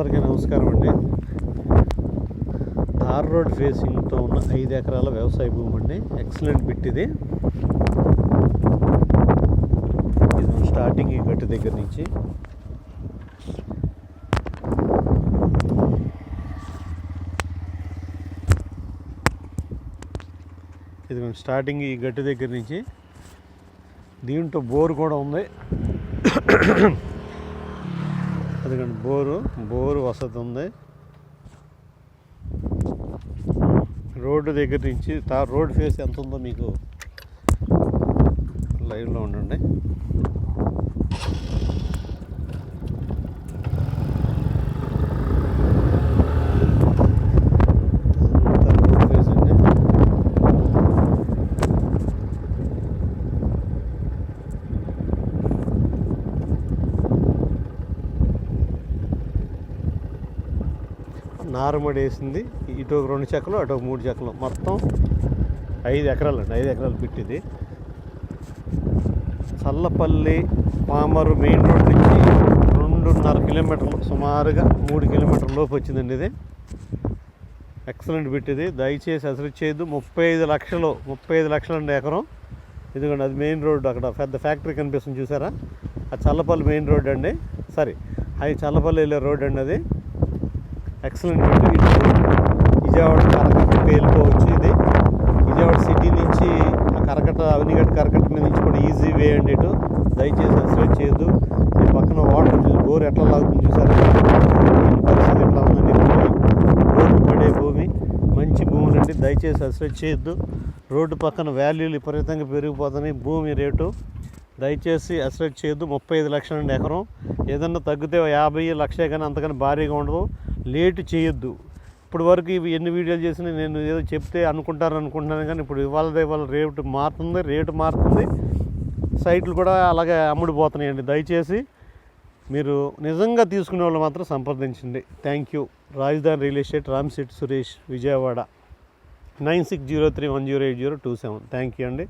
అందరికీ నమస్కారం అండి. తార్ రోడ్ ఫేసింగ్తో ఉన్న ఐదు ఎకరాల వ్యవసాయ భూమి అండి. ఎక్సలెంట్ బిట్ ఇది. ఇది స్టార్టింగ్ ఈ గట్టు దగ్గర నుంచి. ఇది మేము స్టార్టింగ్ ఈ గట్టు దగ్గర నుంచి. దీంట్లో బోర్ కూడా ఉంది. ఎందుకంటే బోరు బోరు వసతి ఉంది. రోడ్డు దగ్గర నుంచి తా రోడ్ ఫేస్ ఎంత ఉందో మీకు లైవ్లో ఉండండి అంతా రోడ్ ఫేస్ అండి నారుమడి వేసింది ఇటు ఒక రెండు చెక్కలు అటు ఒక మూడు చెక్కలు. మొత్తం ఐదు ఎకరాలు అండి ఐదు ఎకరాలు పెట్టింది. చల్లపల్లి పామరు మెయిన్ రోడ్ నుంచి రెండున్నర కిలోమీటర్లు సుమారుగా మూడు కిలోమీటర్ల లోపు వచ్చిందండి ఇది. ఎక్సలెంట్ పెట్టింది. దయచేసి అసలు చేయదు ముప్పై ఐదు లక్షలు ముప్పై ఐదు లక్షలు అండి ఎకరం. ఎందుకంటే అది మెయిన్ రోడ్ అక్కడ. పెద్ద ఫ్యాక్టరీ కనిపిస్తుంది చూసారా? అది చల్లపల్లి మెయిన్ రోడ్ అండి. సారీ అది చల్లపల్లి వెళ్ళే రోడ్ అండి అది. ఎక్సలెంట్ విజయవాడ కరకట్ట వెళ్ళిపోవచ్చు ఇది విజయవాడ సిటీ నుంచి ఆ కరకట్ట అవినిగడ్డ కరకట్ట మీద నుంచి కూడా ఈజీ వే అండి ఇటు. దయచేసి అసలు చేయదు ఈ పక్కన వాటర్ చూసి బోర్ ఎట్లా లాగుతుంది చూసారు? పరిస్థితి ఎట్లా ఉందండి భూమి? బోర్ పడే భూమి. మంచి భూములు అండి దయచేసి అసలు చేయొద్దు. రోడ్డు పక్కన వాల్యూలు విపరీతంగా పెరిగిపోతున్నాయి. భూమి రేటు. దయచేసి అసలు చేయొద్దు. ముప్పై ఐదు లక్షలండి ఎకరం. ఏదన్నా తగ్గితే యాభై లక్షే కానీ అంతకన్నా భారీగా ఉండదు. లేటు చేయొద్దు. ఇప్పుడు వరకు ఇవి ఎన్ని వీడియోలు చేసినా నేను ఏదో చెప్తే అనుకుంటారు అనుకుంటున్నాను కానీ ఇప్పుడు ఇవాళ ఇవాళ రేటు మారుతుంది రేటు మారుతుంది. సైట్లు కూడా అలాగే అమ్ముడిపోతున్నాయండి. దయచేసి మీరు నిజంగా తీసుకునే వాళ్ళు మాత్రం సంప్రదించండి. Thank you Rajadhani real estate రామ్సెట్ Suresh Vijayawada. Nine six zero three one zero eight zero two seven. Thank you అండి.